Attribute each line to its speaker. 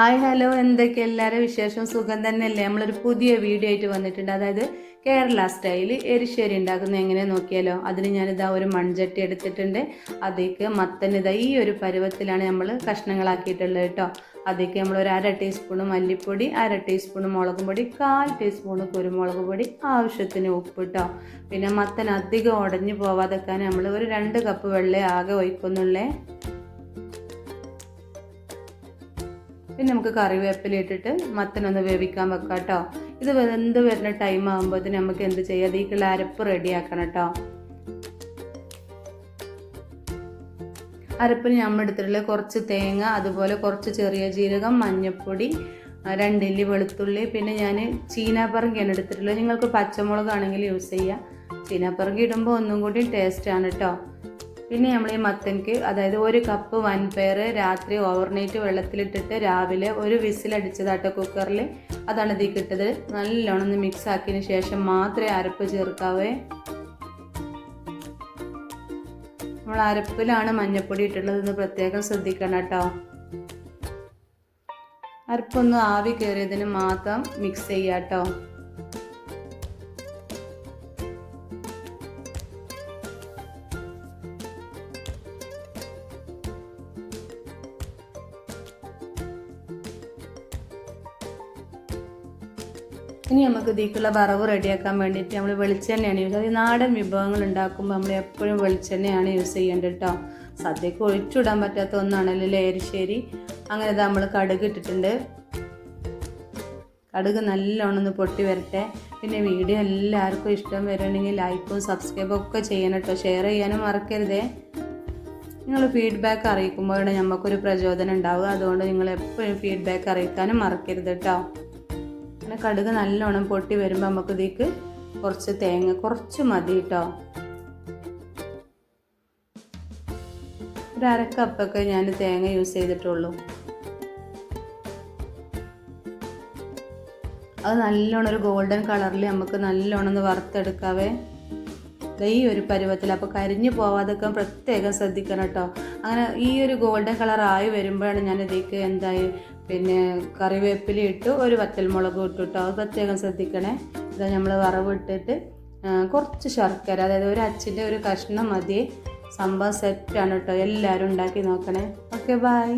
Speaker 1: Hi hello എന്തൊക്കെ? എല്ലാവരും വിശേഷം സുഖം തന്നെയല്ലേ? നമ്മളൊരു പുതിയ വീഡിയോ ആയിട്ട് വന്നിട്ടുണ്ട്. അതായത് കേരള സ്റ്റൈൽ എരിശ്ശേരി ഉണ്ടാക്കുന്നത് എങ്ങനെ നോക്കിയാലോ? അതിന് ഞാനിതാ ഒരു മൺചട്ടി എടുത്തിട്ടുണ്ട്. അതേക്ക് മത്തൻ ഇതാ ഈ ഒരു പരുവത്തിലാണ് നമ്മൾ കഷ്ണങ്ങളാക്കിയിട്ടുള്ളത് കേട്ടോ. അതേക്ക് നമ്മൾ ഒരു അര ടീസ്പൂണ് മല്ലിപ്പൊടി അര ടീസ്പൂണ് മുളക് പൊടി കാൽ ടീസ്പൂണ് കുരുമുളക് പൊടി ആവശ്യത്തിന് ഉപ്പ് കേട്ടോ പിന്നെ മത്തൻ അധികം ഉടഞ്ഞു പോവാതെക്കാൻ നമ്മൾ ഒരു രണ്ട് കപ്പ് വെള്ളം ആകെ ഒഴിക്കുന്നുള്ളേ. പിന്നെ നമുക്ക് കറിവേപ്പില ഇട്ടിട്ട് മത്തനൊന്ന് വേവിക്കാൻ വെക്കാം കേട്ടോ. ഇത് വെന്ത് വരുന്ന ടൈം ആകുമ്പോഴത്തേന് നമുക്ക് എന്ത് ചെയ്യാം? അതിലേക്കുള്ള അരപ്പ് റെഡിയാക്കണം കേട്ടോ. അരപ്പിന് നമ്മൾ എടുത്തിട്ടുള്ള കുറച്ച് തേങ്ങ അതുപോലെ കുറച്ച് ചെറിയ ജീരകം മഞ്ഞൾപ്പൊടി രണ്ടില്ലി വെളുത്തുള്ളി പിന്നെ ഞാൻ ചീനാപ്പറങ്കിയാണ് എടുത്തിട്ടുള്ളത്. നിങ്ങൾക്ക് പച്ചമുളകാണെങ്കിൽ യൂസ് ചെയ്യാം. ചീനാപ്പറങ്കി ഇടുമ്പോൾ ഒന്നും കൂടി ടേസ്റ്റ് ആണ് കേട്ടോ. പിന്നെ നമ്മൾ ഈ മത്തൻക്ക് അതായത് ഒരു കപ്പ് വൻപയർ രാത്രി ഓവർനൈറ്റ് വെള്ളത്തിലിട്ടിട്ട് രാവിലെ ഒരു വിസിലടിച്ചതാട്ടോ കുക്കറിൽ അതാണ് ഇതിൽ കിട്ടത്. നല്ലോണം മിക്സ് ആക്കിയതിന് ശേഷം മാത്രമേ അരപ്പ് ചേർക്കാവേ. നമ്മൾ അരപ്പിലാണ് മഞ്ഞപ്പൊടി ഇട്ടുള്ളത് പ്രത്യേകം ശ്രദ്ധിക്കണം കേട്ടോ. അരപ്പൊന്ന് ആവി കയറിയതിന് മാത്രം മിക്സ് ചെയ്യാം കേട്ടോ ഇനി നമുക്ക് ഇതിലേക്കുള്ള വറവ് റെഡിയാക്കാൻ വേണ്ടിയിട്ട് നമ്മൾ വെളിച്ചെണ്ണയാണ് യൂസ് ചെയ്യുന്നത് നാടൻ വിഭവങ്ങൾ ഉണ്ടാക്കുമ്പോൾ നമ്മൾ എപ്പോഴും വെളിച്ചെണ്ണയാണ് യൂസ് ചെയ്യേണ്ടത് കേട്ടോ സദ്യക്ക് ഒഴിച്ചിടാൻ പറ്റാത്ത ഒന്നാണല്ലോ ലേരിശ്ശേരി അങ്ങനെ നമ്മൾ കടുക് ഇട്ടിട്ടുണ്ട്. കടുക് നല്ലോണം ഒന്ന് പൊട്ടി വരട്ടെ. പിന്നെ വീഡിയോ എല്ലാവർക്കും ഇഷ്ടം വരണമെങ്കിൽ ലൈക്കും സബ്സ്ക്രൈബും ഒക്കെ ചെയ്യണം കേട്ടോ ഷെയർ ചെയ്യാനും മറക്കരുതേ. നിങ്ങൾ ഫീഡ്ബാക്ക് അറിയിക്കുമ്പോഴാണ് നമുക്കൊരു പ്രചോദനം ഉണ്ടാവുക. അതുകൊണ്ട് നിങ്ങൾ എപ്പോഴും ഫീഡ്ബാക്ക് അറിയിക്കാനും മറക്കരുത് കേട്ടോ അങ്ങനെ കടുക് നല്ലോണം പൊട്ടി വരുമ്പോൾ നമുക്ക് ഇതിലേക്ക് കുറച്ച് തേങ്ങ കുറച്ച് മതി കേട്ടോ ഒരു അരക്കപ്പൊക്കെ ഞാൻ തേങ്ങ യൂസ് ചെയ്തിട്ടുള്ളൂ. അത് നല്ലോണം ഒരു ഗോൾഡൻ കളറിൽ നമുക്ക് നല്ലോണം ഒന്ന് വറുത്തെടുക്കാവേ. ഈ ഒരു പരുവത്തിൽ അപ്പോൾ കരിഞ്ഞു പോവാതൊക്കെ പ്രത്യേകം ശ്രദ്ധിക്കണം കേട്ടോ അങ്ങനെ ഈ ഒരു ഗോൾഡൻ കളർ ആയി വരുമ്പോഴാണ് ഞാൻ ഇതിലേക്ക് എന്തായി പിന്നെ കറിവേപ്പില ഇട്ട് ഒരു വറ്റൽമുളക് മുളക് കേട്ടോ അത് പ്രത്യേകം ശ്രദ്ധിക്കണേ. ഇത് നമ്മൾ വറവിട്ടിട്ട് കുറച്ച് ശർക്കര അതായത് ഒരു അച്ചിന്റെ ഒരു കഷ്ണം മതി. സംഭവം സെറ്റാണ് കേട്ടോ എല്ലാവരും ഉണ്ടാക്കി നോക്കണേ. Okay bye